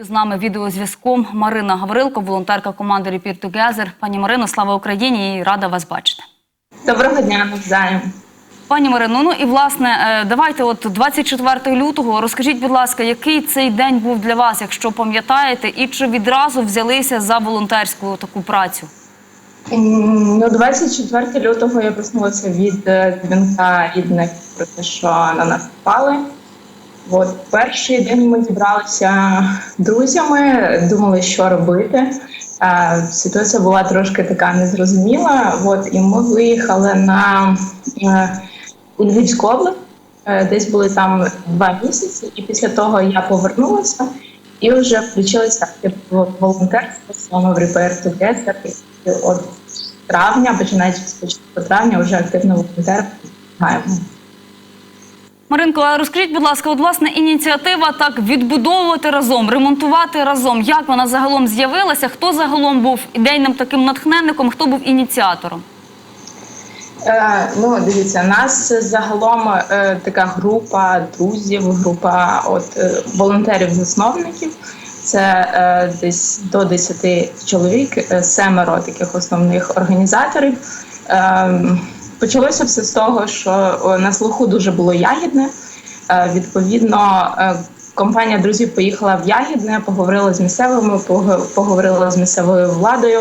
З нами відеозв'язком Марина Гаврилко, волонтерка команди Repair Together. Пані Марино, слава Україні і рада вас бачити. Доброго дня, навзаєм. Пані Марино, ну і власне, е, давайте, от 24 лютого, розкажіть, будь ласка, який цей день був для вас, якщо пам'ятаєте, і чи відразу взялися за волонтерську таку працю? Ну, 24 лютого я проснулася від е, дзвінка рідних про те, що на нас впали. От перший день ми зібралися друзями, думали, що робити. Е, Ситуація була трошки така незрозуміла. От і ми виїхали на е, Львівську область. Е, Десь були там два місяці, і після того я повернулася і вже включилася волонтерство саме в Repair Together. І от з травня, починаючи з початку травня, вже активно волонтеримо. Маринко, розкажіть, будь ласка, от власне ініціатива так відбудовувати разом, ремонтувати разом. Як вона загалом з'явилася? Хто загалом був ідейним таким натхненником? Хто був ініціатором? Е, ну, дивіться, нас загалом е, така група друзів, група от е, волонтерів-засновників. Це десь до 10 чоловік, семеро таких основних організаторів. Е, почалося все з того, що на слуху дуже було ягідне. Е, відповідно, е, компанія друзів поїхала в Ягідне, поговорила з місцевими, поговорила з місцевою владою.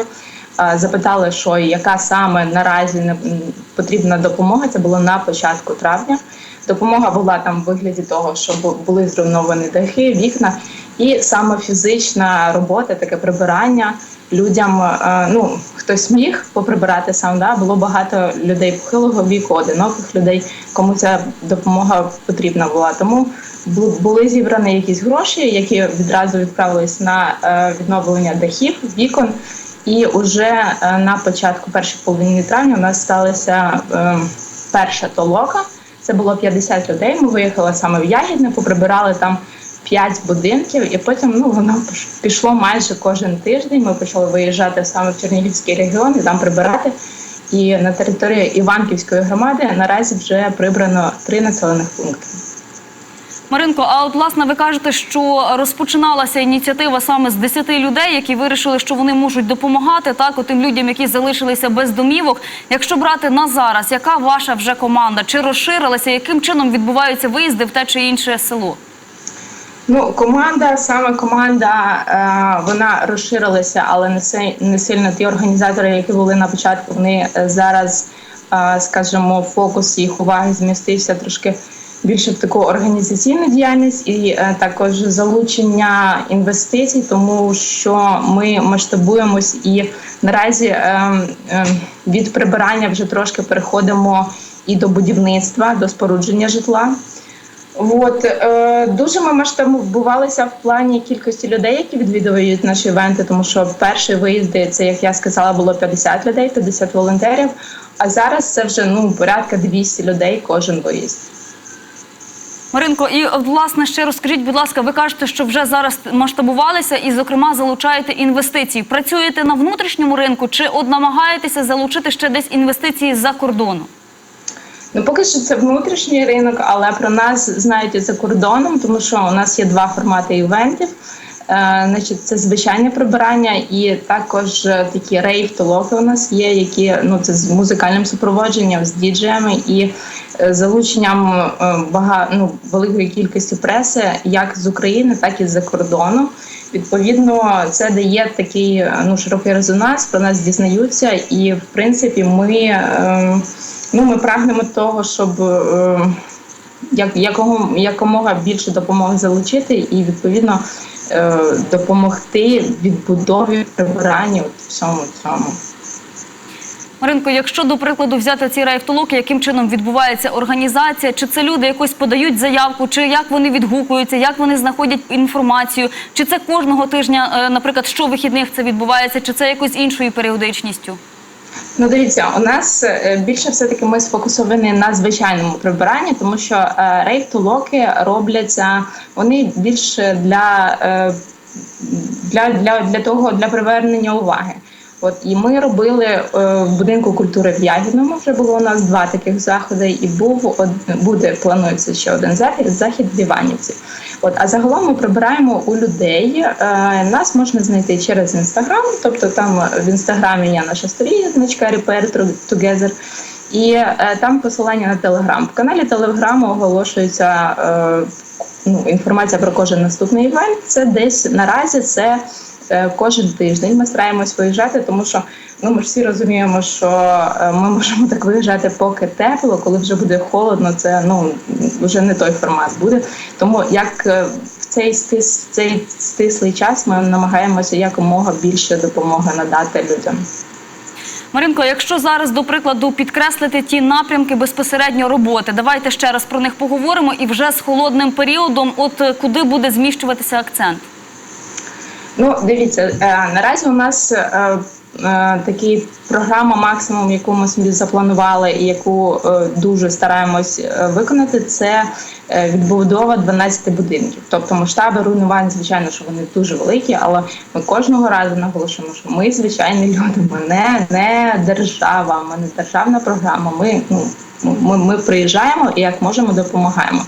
Е, Запитали, що яка саме наразі потрібна допомога. Це було на початку травня. Допомога була там в вигляді того, що бу- були зруйновані дахи, вікна, і саме фізична робота, таке прибирання людям. е, Ну хтось міг поприбирати сам. Да було багато людей похилого віку, одиноких людей, кому ця допомога потрібна була. Тому були зібрані якісь гроші, які відразу відправились на е, відновлення дахів, вікон. І вже е, на початку першої половини травня у нас сталася перша толока. Це було 50 людей. Ми виїхали саме в Ягідне, поприбирали там 5 будинків, і потім ну воно піш- пішло майже кожен тиждень. Ми почали виїжджати саме в Чернігівський регіон і там прибирати. І на території Іванківської громади наразі вже прибрано три населених пункти. Маринко, а от власне ви кажете, що розпочиналася ініціатива саме з 10 людей, які вирішили, що вони можуть допомагати так, тим людям, які залишилися без домівок. Якщо брати на зараз, яка ваша вже команда? Чи розширилася? Яким чином відбуваються виїзди в те чи інше село? Ну, команда, саме команда, е, вона розширилася, але не сильно ті організатори, які були на початку, вони е, зараз, е, скажімо, фокус їх уваги змістився трошки більше в таку організаційну діяльність і також залучення інвестицій, тому що ми масштабуємось і наразі від прибирання вже трошки переходимо і до будівництва, до спорудження житла. От е, дуже ми масштабувалися в плані кількості людей, які відвідують наші івенти, тому що перші виїзди, це як я сказала, було 50 людей, 50 волонтерів. А зараз це вже ну порядка 200 людей кожен виїзд. Маринко, і власне ще розкажіть, будь ласка, ви кажете, що вже зараз масштабувалися і, зокрема, залучаєте інвестиції. Працюєте на внутрішньому ринку чи от намагаєтеся залучити ще десь інвестиції з-за кордону? Ну, поки що це внутрішній ринок, але про нас знають і за кордоном, тому що у нас є два формати івентів. Е, значить, це звичайне прибирання, і також е, такі рейв-толоки у нас є, які ну це з музикальним супроводженням, з діджеями і е, залученням е, бага, ну, великої кількості преси, як з України, так і з-за кордону. Відповідно, це дає такий е, ну широкий резонанс. Про нас дізнаються, і в принципі, ми. Е, Ну, ми прагнемо того, щоб е, як, якого, якомога більше допомоги залучити і відповідно е, допомогти відбудові прибиранню всьому цьому. Маринко, якщо до прикладу взяти ці райфтолоки, яким чином відбувається організація, чи це люди якось подають заявку, чи як вони відгукуються, як вони знаходять інформацію, чи це кожного тижня, е, наприклад, щовихідних це відбувається, чи це якось іншою періодичністю? Ну, дивіться, у нас е, більше все таки ми сфокусовані на звичайному прибиранні, тому що е, рейв-толоки робляться вони більше для, е, для, для, для того для привернення уваги. От і ми робили е, в будинку культури в Ягідному. Вже було у нас два таких заходи, і був буде планується ще один захід захід в Іванівці. От а загалом ми прибираємо у людей. Е, нас можна знайти через інстаграм, тобто там в інстаграмі є наша сторіночка Repair Together. І е, там посилання на телеграм. В каналі Телеграму оголошується ну, інформація про кожен наступний івент. Це десь наразі це кожен тиждень. Ми стараємось виїжджати, тому що ну ми ж всі розуміємо, що е, ми можемо так виїжджати, поки тепло, коли вже буде холодно, це ну вже не той формат буде. Тому як е, в цей стис, цей стислий час ми намагаємося якомога більше допомоги надати людям. Маринко, якщо зараз, до прикладу, підкреслити ті напрямки безпосередньо роботи, давайте ще раз про них поговоримо і вже з холодним періодом, от е, куди буде зміщуватися акцент. Ну, дивіться, е, наразі у нас е, е, такий програма максимум, яку ми собі запланували, і яку дуже стараємось виконати, це відбудова 12 будинків. Тобто масштаби руйнувань, звичайно, що вони дуже великі, але ми кожного разу наголошуємо, що ми звичайні люди, ми не, не держава, ми не державна програма. Ми, ну, ми, ми приїжджаємо і як можемо допомагаємо.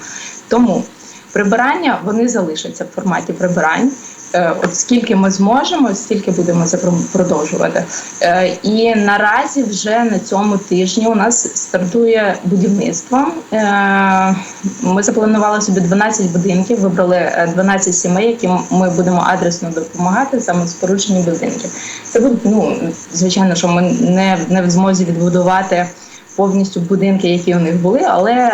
Тому прибирання вони залишаться в форматі прибирань. Е, От скільки ми зможемо, стільки будемо продовжувати. Е, І наразі вже на цьому тижні у нас стартує будівництво. Е, Ми запланували собі 12 будинків, вибрали е, 12 сімей, яким ми будемо адресно допомагати саме в спорудженні будинків. Це буде ну звичайно, що ми не, не в змозі відбудувати повністю будинки, які у них були, але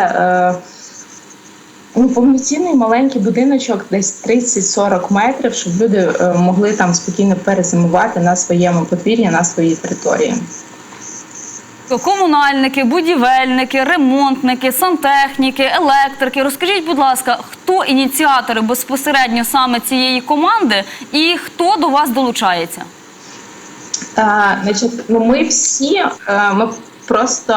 Ну, повноцінний маленький будиночок, десь 30-40 метрів, щоб люди е, могли там спокійно перезимувати на своєму подвір'ї, на своїй території. Комунальники, будівельники, ремонтники, сантехніки, електрики. Розкажіть, будь ласка, хто ініціатори безпосередньо саме цієї команди і хто до вас долучається? А, значить, ну ми всі е, ми просто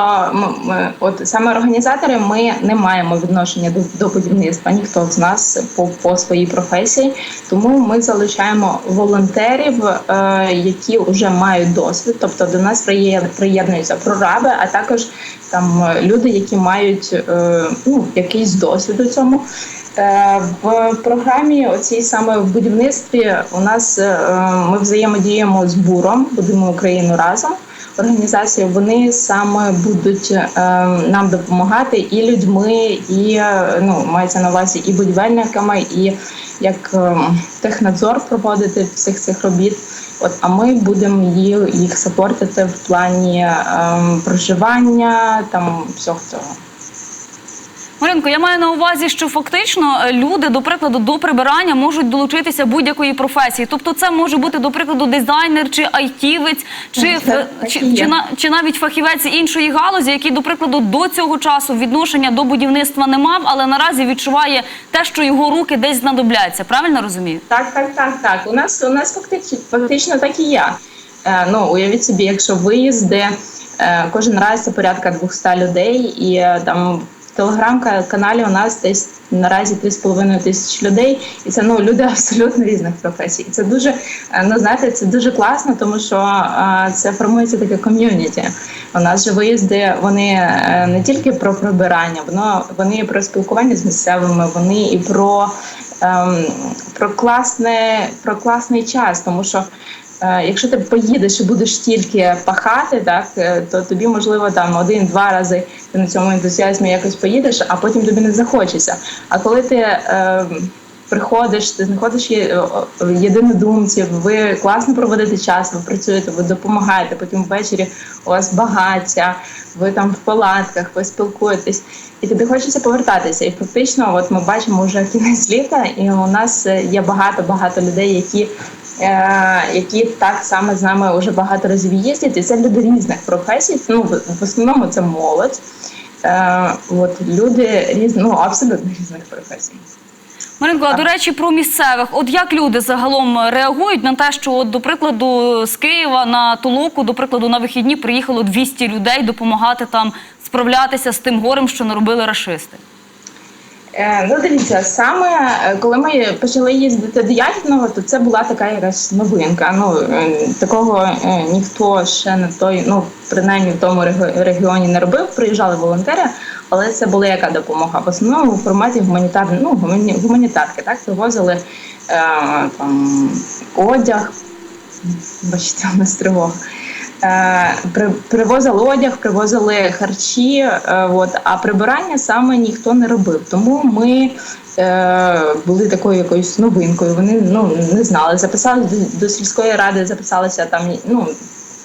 ми, от саме організатори, ми не маємо відношення до, до будівництва. Ніхто з нас по, по своїй професії. Тому ми залучаємо волонтерів, е, які вже мають досвід. Тобто до нас приєднуються прораби, а також там люди, які мають е, ну, якийсь досвід у цьому. Е, В програмі оцій саме в будівництві у нас е, ми взаємодіємо з буром, будемо Україну разом. Організації вони саме будуть е, нам допомагати і людьми, і е, ну мається на увазі і будівельниками, і як е, технадзор проводити всіх цих робіт. От а ми будемо їх, їх сапортити в плані е, проживання, там всього цього. Маринко, я маю на увазі, що фактично е, люди, до прикладу, до прибирання можуть долучитися будь-якої професії. Тобто, це може бути, до прикладу, дизайнер чи айтівець, чи, чи, чи, чи навіть фахівець іншої галузі, який, до прикладу, до цього часу відношення до будівництва не мав, але наразі відчуває те, що його руки десь знадобляться. Правильно розумію? Так, так, так, так. У нас у нас фактично, фактично так і є. Е, ну, уявіть собі, якщо виїзди, е, кожен раз це порядка 200 людей, і е, там телеграм-каналі у нас десь наразі 3,5 тисячі людей, і це ну люди абсолютно різних професій. Це дуже е, ну знаєте, це дуже класно, тому що е, це формується таке ком'юніті. У нас же виїзди вони е, не тільки про прибирання, воно вони і про спілкування з місцевими, вони і про ем, про класне про класний час, тому що. Е, Якщо ти поїдеш і будеш тільки пахати, так е, то тобі можливо там один-два рази ти на цьому ентузіазмі якось поїдеш, а потім тобі не захочеться. А коли ти е, приходиш, ти знаходиш є- єдинодумців, ви класно проводите час, ви працюєте, ви допомагаєте. Потім ввечері у вас багаття, ви там в палатках, ви спілкуєтесь, і тобі хочеться повертатися. І фактично, от ми бачимо вже кінець літа, і у нас е, є багато багато людей, які. Е, Які так само з нами вже багато разів їздять, і це люди різних професій. Ну в основному це молодь. Е, от люди різні, ну абсолютно різних професій. Маринко, а до речі, про місцевих. От як люди загалом реагують на те, що, от, до прикладу, з Києва на Толоку, до прикладу, на вихідні приїхало 200 людей допомагати там справлятися з тим горем, що наробили рашисти? Е, Ну, дивіться, саме е, коли ми почали їздити до Ягідного, то це була така якась новинка. Ну е, такого ніхто ще на той, ну принаймні в тому регіоні не робив. Приїжджали волонтери, але це була яка допомога? В основному в форматі гуманітарної, ну гуманітарки, так привозили е, там одяг. Бачите, у нас тривога. Е, привозили одяг, привозили харчі, е, от, а прибирання саме ніхто не робив. Тому ми е, були такою якоюсь новинкою. Вони ну, не знали. Записалися до, сільської ради, записалася там ну,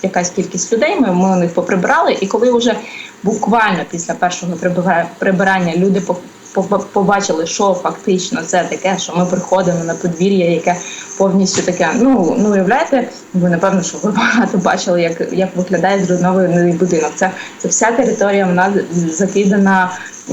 якась кількість людей. Ми, ми у них поприбирали. І коли вже буквально після першого прибира- прибирання люди побачили, що фактично це таке, що ми приходимо на подвір'я, яке повністю таке. Ну ну уявляєте, ви напевно, що ви багато бачили, як, як виглядає зруйнований будинок. Це, це вся територія вона закидана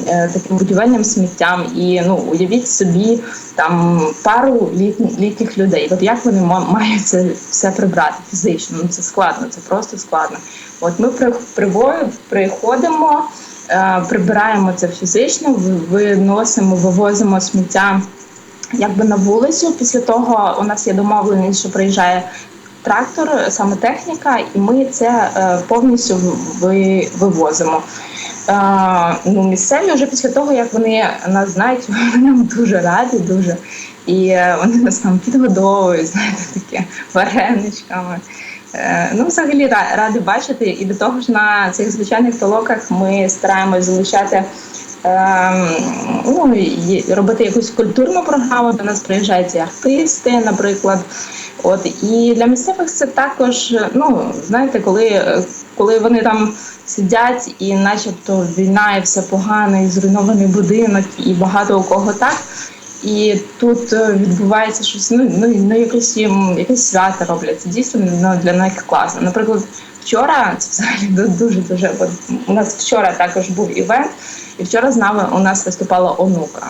е, таким будівельним сміттям. І ну уявіть собі там пару літніх, літніх людей. От як вони ма- мають це все прибрати фізично? Ну це складно, це просто складно. От ми при, приходимо. Е, Прибираємо це фізично, виносимо, вивозимо сміття якби на вулицю. Після того у нас є домовленість, що приїжджає трактор, саме техніка, і ми це е, повністю вивозимо. Е, ну, місцеві вже після того, як вони нас знають, вони нам дуже раді, дуже. І вони нас там підгодовують, знаєте, таке вареничками. Е, Ну, взагалі ра- раді бачити. І до того ж на цих звичайних толоках ми стараємось залучати ем, ну, робити якусь культурну програму. До нас приїжджають і артисти, наприклад. От і для місцевих це також, ну знаєте, коли, коли вони там сидять і, начебто, війна і все погано, і зруйнований будинок, і багато у кого так. І тут е, відбувається щось, ну, ну, ну якесь їм якесь свято роблять. Дійсно ну, для них класно. Наприклад, вчора це взагалі дуже дуже. От у нас вчора також був івент, і вчора з нами у нас виступала онука.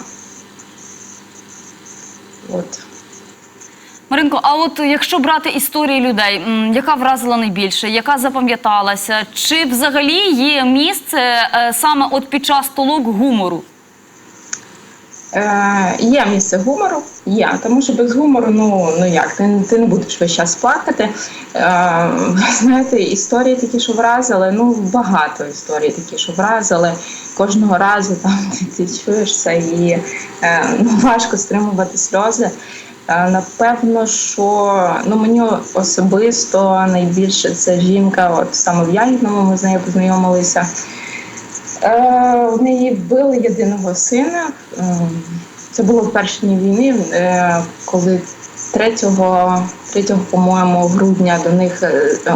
От. Маринко, а от якщо брати історії людей, яка вразила найбільше, яка запам'яталася, чи взагалі є місце е, саме от під час толок гумору? Е, є місце гумору, є, тому що без гумору, ну ну як, ти, ти не будеш весь час плакати. Е, знаєте, історії такі, що вразили, ну багато історій такі, що вразили. Кожного разу там ти, ти чуєш це і е, ну, важко стримувати сльози. Е, Напевно, що ну мені особисто найбільше це жінка, от саме в Ягідному ми з нею познайомилися. Е, В неї вбили єдиного сина. Е, Це було в перші дні війни, е, коли 3, 3 по-моєму, грудня до них,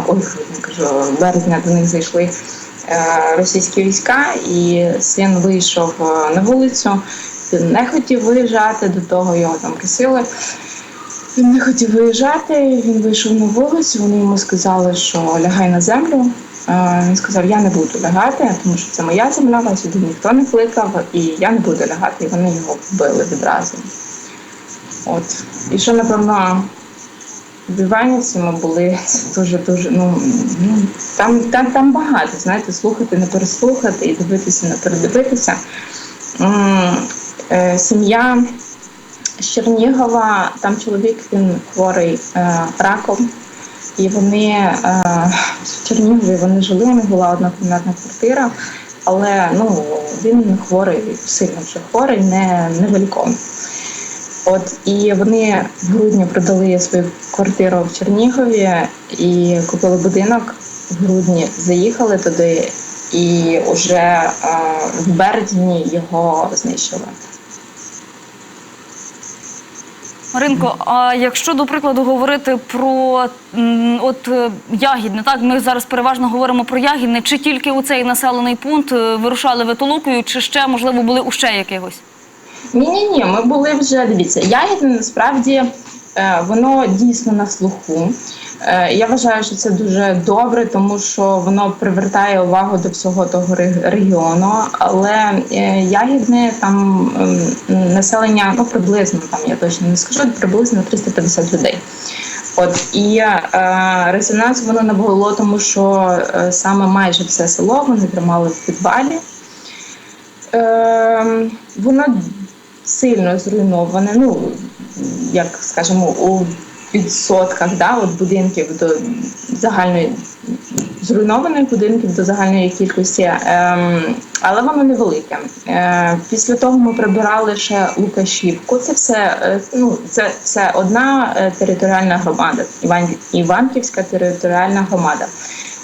ой, кажу, березня до них зайшли російські війська, і син вийшов на вулицю. Він не хотів виїжджати, до того його там просили. Він не хотів виїжджати, він вийшов на вулицю, вони йому сказали, що лягай на землю. Він сказав, я не буду лягати, тому що це моя земля, вас сюди ніхто не кликав, і я не буду лягати. І вони його вбили відразу. От. І що, напевно, в Іванівці ми були дуже дуже. Ну, ну там, там, там багато, знаєте, слухати, не переслухати і дивитися, не передивитися. Е, Сім'я з Чернігова, там чоловік він хворий е, раком. І вони е, в Чернігові вони жили, у них була однокімнатна квартира, але ну, він хворий, сильно вже хворий, не, не валіком. От і вони в грудні продали свою квартиру в Чернігові і купили будинок. В грудні заїхали туди, і вже е, в березні його знищили. Маринко, а якщо до прикладу говорити про от е, ягідне, так ми зараз переважно говоримо про ягідне, чи тільки у цей населений пункт е, вирушали витолокою, чи ще можливо були у ще якихось? Ні, ні, ні, ми були вже дивіться. Ягідне насправді е, воно дійсно на слуху. Е, Я вважаю, що це дуже добре, тому що воно привертає увагу до всього того регіону. Але е, ягідне там населення ну приблизно там я точно не скажу, приблизно 350 людей. От і е, резонанс воно набуло, тому що е, саме майже все село вони тримали в підвалі. Е, воно сильно зруйноване. Ну як скажімо, у відсотках да, от будинків до загальної зруйнованих будинків до загальної кількості, ем, але воно невелике. Е, після того ми прибирали ще Лукашівку. Це все е, ну це все одна е, територіальна громада, Іван, Іванківська територіальна громада.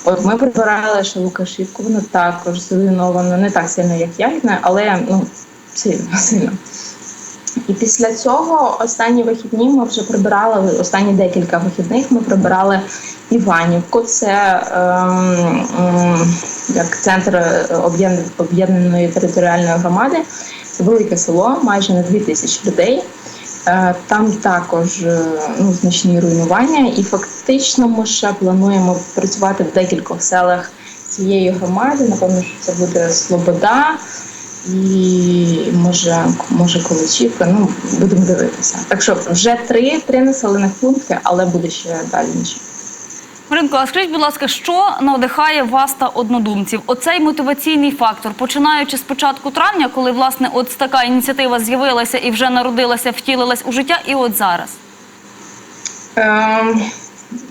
От ми прибирали ще Лукашівку, воно також зруйновано, не так сильно, як Ягідне, але ну сильно, сильно. І після цього останні вихідні ми вже прибирали останні декілька вихідних. Ми прибирали Іванівку. Це ем, як центр е, об'єднаної територіальної громади. Це велике село, майже на 2 тисячі людей. Е, Там також е, ну, значні руйнування, і фактично ми ще плануємо працювати в декількох селах цієї громади. Напевно, що це буде Слобода і може, може Колочівка. Ну будемо дивитися. Так що вже три, три населених пункти, але буде ще далі. Маринко, а скажіть, будь ласка, що надихає вас та однодумців? Оцей мотиваційний фактор, починаючи з початку травня, коли власне от така ініціатива з'явилася і вже народилася, втілилась у життя, і от зараз. Ем,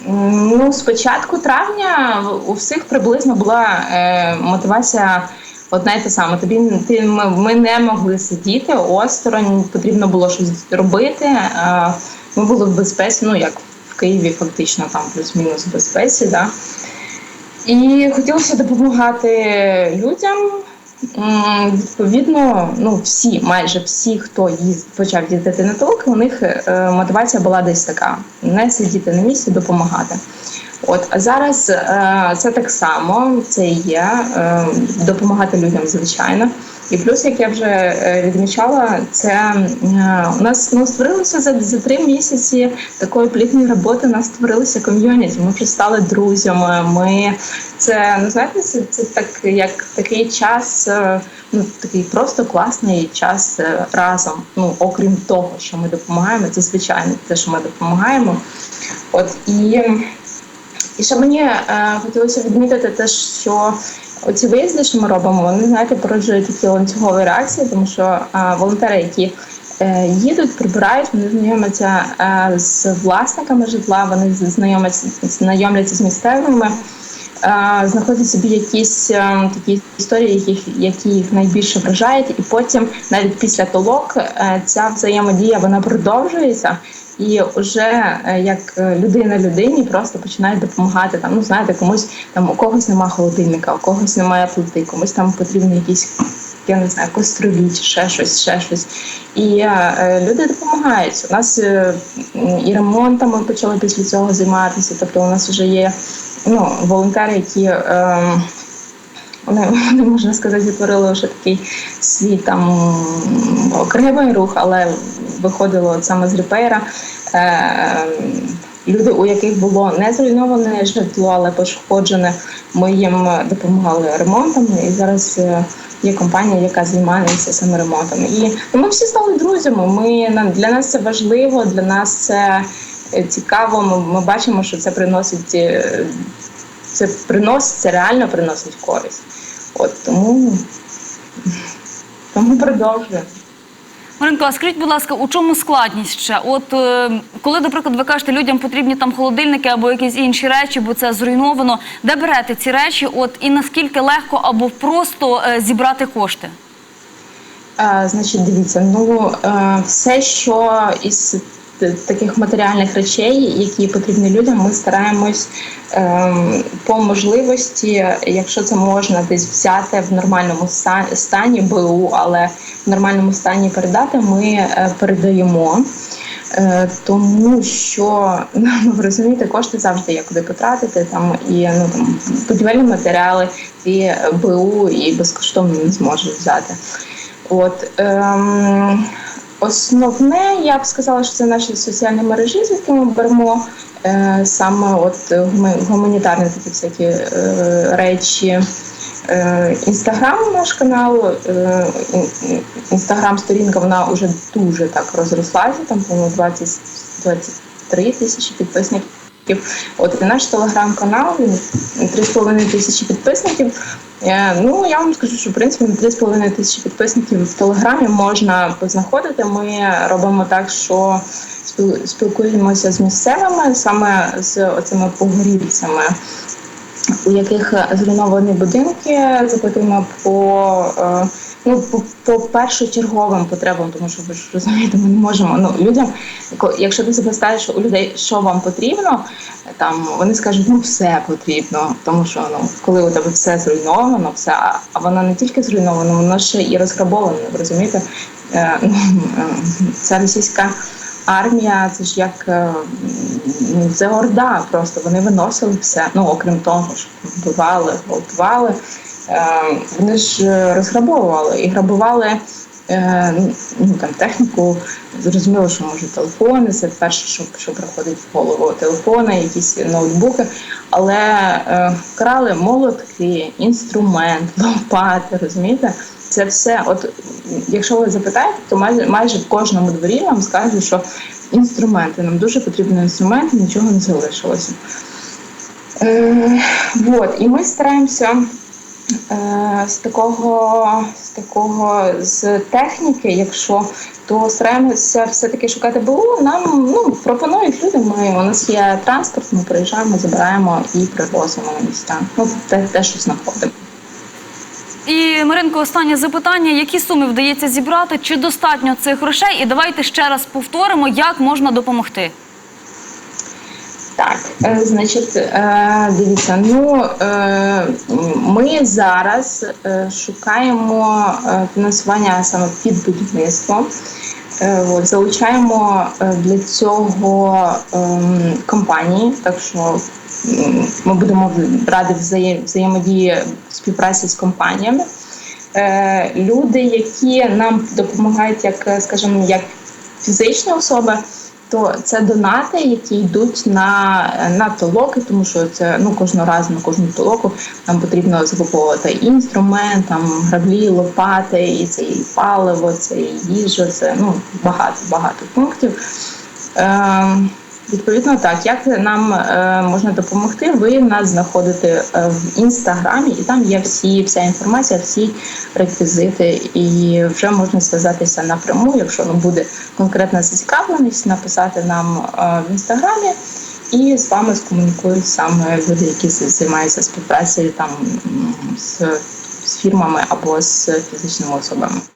ну, з початку травня у всіх приблизно була е, мотивація одна й та сама. Тобі ти ми, ми не могли сидіти осторонь, потрібно було щось робити. Е, ми були в безпеці, ну як в Києві, фактично там плюс-мінус в безпеці. Да? І хотілося допомагати людям. Відповідно, ну всі, майже всі, хто їз, почав їздити на толки, у них е, мотивація була десь така: не сидіти на місці, допомагати. От а зараз е, це так само, це є е, допомагати людям, звичайно. І плюс, як я вже е, відмічала, це е, у нас ну, створилося за, за три місяці такої плідної роботи. У нас створилося ком'юніті. Ми вже стали друзями. Ми це ну знаєте, це, це так як такий час, е, ну такий просто класний час разом. Ну окрім того, що ми допомагаємо, це звичайно те, що ми допомагаємо. От і. І ще мені е, хотілося відмітити те, що оці виїзди, що ми робимо, вони знаєте, породжують такі ланцюгові реакції, тому що е, волонтери, які е, їдуть, прибирають, вони знайомляться е, з власниками житла, вони знайомляться, знайомляться з місцевими. Знаходять собі якісь е, такі історії, які, які їх найбільше вражають, і потім, навіть після толок, е, ця взаємодія вона продовжується. І вже е, як людина людині просто починають допомагати там. Ну знаєте, комусь там у когось немає холодильника, у когось немає плити, комусь там потрібні якісь я не знаю, кострові чи ще щось, ще щось. І е, люди допомагають. У нас е, і ремонтами почали після цього займатися. Тобто, у нас вже є ну, волонтери, які. Е, вони, вони можна сказати, відтворили вже такий свій там окремий рух, але виходило от саме з репейра. Е, люди, у яких було не зруйноване житло, але пошкоджене, ми їм допомагали ремонтом. І зараз е, є компанія, яка займається саме ремонтом. І ну, ми всі стали друзями. Ми для нас це важливо, для нас це цікаво. Ми, ми бачимо, що це приносить. е, Це приносить, це реально приносить користь. От тому, тому продовжуємо. Маринко, а скажіть, будь ласка, у чому складність ще? От е, коли, наприклад, ви кажете, людям потрібні там холодильники або якісь інші речі, бо це зруйновано, де берете ці речі? От і наскільки легко або просто е, зібрати кошти? Е, Значить, дивіться, ну е, все, що із таких матеріальних речей, які потрібні людям, ми стараємось ем, по можливості, якщо це можна десь взяти в нормальному стані БУ, але в нормальному стані передати, ми е, передаємо. Е, Тому що ну, ви розумієте, кошти завжди є куди потратити. Там і ну там будівельні матеріали, і БУ, і безкоштовно не зможуть взяти. От ем, основне, я б сказала, що це наші соціальні мережі, звідки ми беремо е, саме от гуманітарні такі всякі е, речі. Е, Інстаграм наш канал, е, інстаграм-сторінка, вона вже дуже так розрослася, там по-моєму 23 тисячі підписників. Підписників. От наш телеграм-канал він 3,5 тисячі підписників. Е, Ну я вам скажу, що в принципі 3,5 тисячі підписників в телеграмі можна познаходити. Ми робимо так, що спілкуємося з місцевими, саме з оцими погорільцями у яких зруйновані будинки, запитуємо по, е, ну, по, по першочерговим потребам, тому що ви ж розумієте, ми не можемо. Ну, людям, якщо ти запитаєш у людей, що вам потрібно, там вони скажуть, ну все потрібно, тому що ну, коли у тебе все зруйновано, все, а- воно не тільки зруйновано, воно ще і розграбоване, ви розумієте? Е, ну, е, Ця російська армія, це ж як е, ну, це орда, просто вони виносили все. Ну окрім того, що вбивали, гвалтували. Е, Вони ж е, розграбовували і грабували е, ну, там, техніку. Зрозуміло, що може телефони, це перше, що, що приходить в голову. Телефони, якісь ноутбуки, але крали молотки, інструмент, лопати, розумієте? Це все. От якщо ви запитаєте, то майже майже в кожному дворі вам скажуть, що інструменти нам дуже потрібні інструменти, нічого не залишилося. Е, вот, і ми стараємося з такого, з такого з техніки, якщо то стараємося все-таки шукати БУ. Нам ну, пропонують люди. Ми у нас є транспорт, ми приїжджаємо, забираємо і привозимо на місця. Ну, те, те що знаходимо. І Маринко, останнє запитання: які суми вдається зібрати? Чи достатньо цих грошей? І давайте ще раз повторимо, як можна допомогти. Так, е, значить, е, дивіться, ну е, ми зараз шукаємо фінансування саме під будівництво. От, залучаємо для цього ем, компанії, так що ми будемо раді взаєм- взаємодії співпраці з компаніями. Люди, які нам допомагають, як скажімо, як фізичні особи, то це донати, які йдуть на, на толоки, тому що це ну кожного разу на кожну толоку нам потрібно закуповувати інструмент, там граблі, лопати, і це і паливо, це і їжа, це ну багато багато пунктів. Е, Відповідно, так як нам е, можна допомогти, ви нас знаходите е, в інстаграмі, і там є всі вся інформація, всі реквізити, і вже можна зв'язатися напряму, якщо ну, буде конкретна зацікавленість, написати нам е, в інстаграмі, і з вами скомунікують саме люди, які займаються співпрацею там з, з фірмами або з фізичними особами.